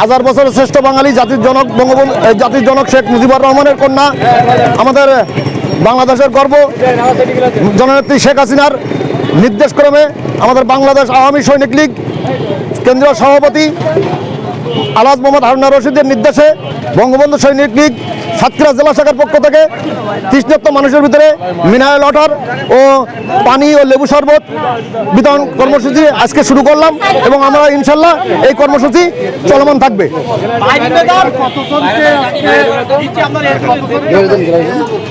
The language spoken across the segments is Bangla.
হাজার বছরের শ্রেষ্ঠ বাঙালি জাতির জনক বঙ্গবন্ধু জাতির জনক শেখ মুজিবুর রহমানের কন্যা, আমাদের বাংলাদেশের গর্ব, জননেত্রী শেখ হাসিনার নির্দেশক্রমে আমাদের বাংলাদেশ আওয়ামী সৈনিক লীগ, কেন্দ্রীয় সভাপতি আলাজ মোহাম্মদ হারুনা রশিদের নির্দেশে বঙ্গবন্ধু সৈনিক লীগ সাতক্ষীরা জেলা শাখার পক্ষ থেকে তৃষ্ণার্ত মানুষের ভিতরে মিনারেল ওয়াটার ও পানি ও লেবু শরবত বিতরণ কর্মসূচি আজকে শুরু করলাম এবং আমরা ইনশাল্লাহ এই কর্মসূচি চলমান থাকবে।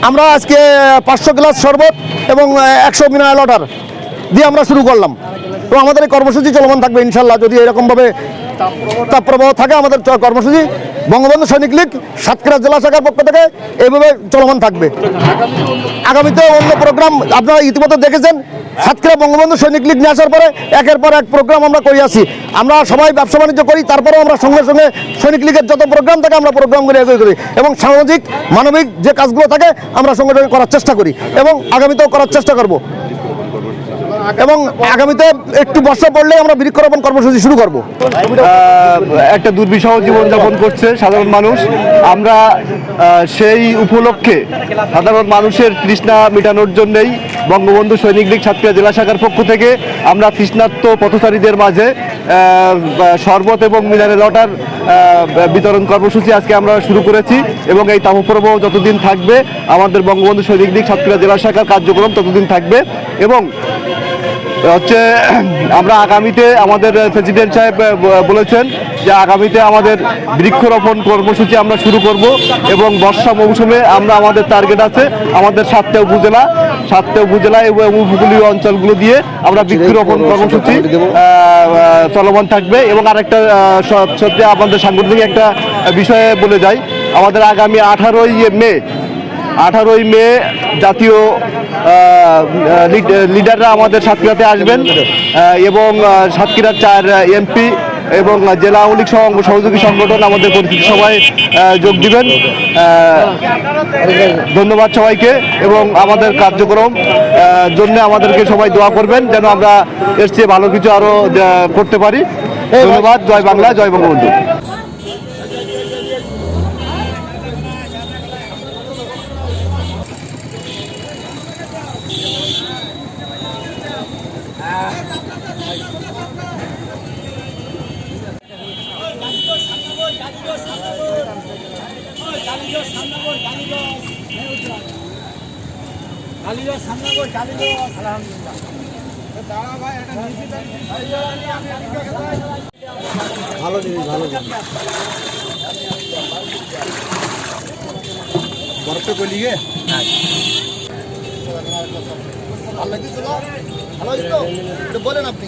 আমরা আজকে পাঁচশো গ্লাস শরবত এবং একশো মিনারেল ওয়াটার দিয়ে আমরা শুরু করলাম। তো আমাদের এই কর্মসূচি চলমান থাকবে ইনশাল্লাহ, যদি এরকমভাবে তাপপ্রবাহ থাকে আমাদের কর্মসূচি বঙ্গবন্ধু সৈনিক লীগ সাতক্ষীরা জেলা শাখার পক্ষ থেকে এইভাবে চলমান থাকবে। আগামীতে অন্য প্রোগ্রাম আপনারা ইতিমধ্যে দেখেছেন, সাতক্ষীরা বঙ্গবন্ধু সৈনিক লীগ নিয়ে আসার পরে একের পর এক প্রোগ্রাম আমরা করে আসি। আমরা সবাই ব্যবসা বাণিজ্য করি, তারপরেও আমরা সঙ্গে সঙ্গে সৈনিক লীগের যত প্রোগ্রাম থাকে আমরা প্রোগ্রামগুলো এগিয়ে করি এবং সামাজিক, মানবিক যে কাজগুলো থাকে আমরা সঙ্গে সঙ্গে করার চেষ্টা করি এবং আগামীতেও করার চেষ্টা করব। এবং আগামীতে একটু বর্ষা পড়লে আমরা বৃক্ষরোপণ কর্মসূচি শুরু করব। একটা দুর্বিষহ জীবনযাপন করছে সাধারণ মানুষ। আমরা সেই উপলক্ষে সাধারণ মানুষের তৃষ্ণা মেটানোর জন্যই বঙ্গবন্ধু সৈনিক লীগ সাতক্ষীরা জেলা শাখার পক্ষ থেকে আমরা তৃষ্ণার্ত পথচারীদের মাঝে শরবত এবং মিনারেল আহ, বিতরণ কর্মসূচি আজকে আমরা শুরু করেছি এবং এই তাপপ্রবাহ যতদিন থাকবে আমাদের বঙ্গবন্ধু সৈনিক লীগ সাতক্ষীরা জেলা শাখার কার্যক্রম ততদিন থাকবে এবং হচ্ছে, আমরা আগামীতে আমাদের প্রেসিডেন্ট সাহেব বলেছেন যে আগামীতে আমাদের বৃক্ষরোপণ কর্মসূচি আমরা শুরু করব এবং বর্ষা মৌসুমে আমরা আমাদের টার্গেট আছে আমাদের সাতটা উপজেলা সাতটা উপজেলা এবং উপকূলীয় অঞ্চলগুলো দিয়ে আমরা বৃক্ষরোপণ কর্মসূচি চলমান থাকবে এবং আরেকটা সত্যি আমাদের সাংগঠনিক একটা বিষয়ে বলে যাই। আমাদের আগামী আঠারোই মে আঠারোই মে জাতীয় লিডাররা আমাদের সাতক্ষীরাতে আসবেন এবং সাতক্ষীরার চার এমপি এবং জেলা আওয়ামী লীগ সহযোগী সংগঠন আমাদের পরিচিতি সভায় আহ, যোগ দিবেন। ধন্যবাদ সবাইকে এবং আমাদের কার্যক্রম জন্য আমাদেরকে সবাই দোয়া করবেন যেন আমরা এর চেয়ে ভালো কিছু আরও করতে পারি। ধন্যবাদ জয় বাংলা জয় বঙ্গবন্ধু। ভালো জিনিস ভালো জিনিস। বরফে গলি গে ভালো লাগছে তো ভালো লাগছে তো বলেন আপনি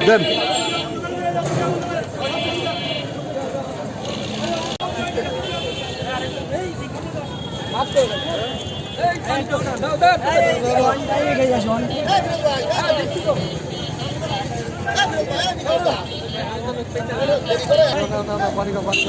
দেন। না না না পানি পানি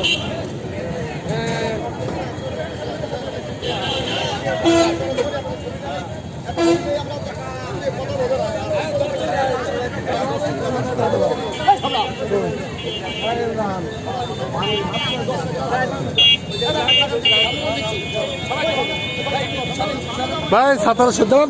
ভাই সাতারোশো দাম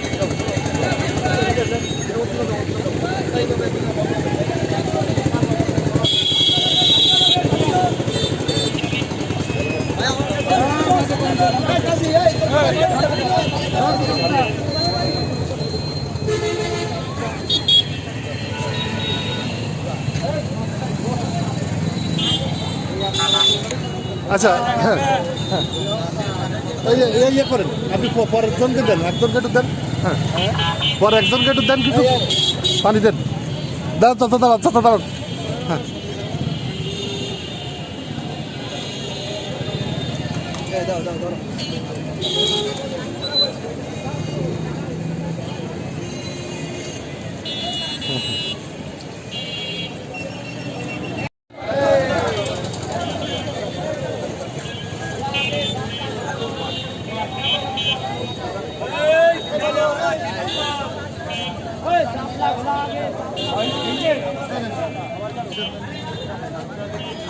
আচ্ছা হ্যাঁ হ্যাঁ। এই ইয়ে করেন, আপনি পর একজনকে দেন, একজনকে একটু দেন হ্যাঁ। পর একজনকে একটু দেন কিছু, পানি দেন। দাঁড়ান, চাচা দাঁড়ান চাচা, দাঁড়ান। হ্যাঁ।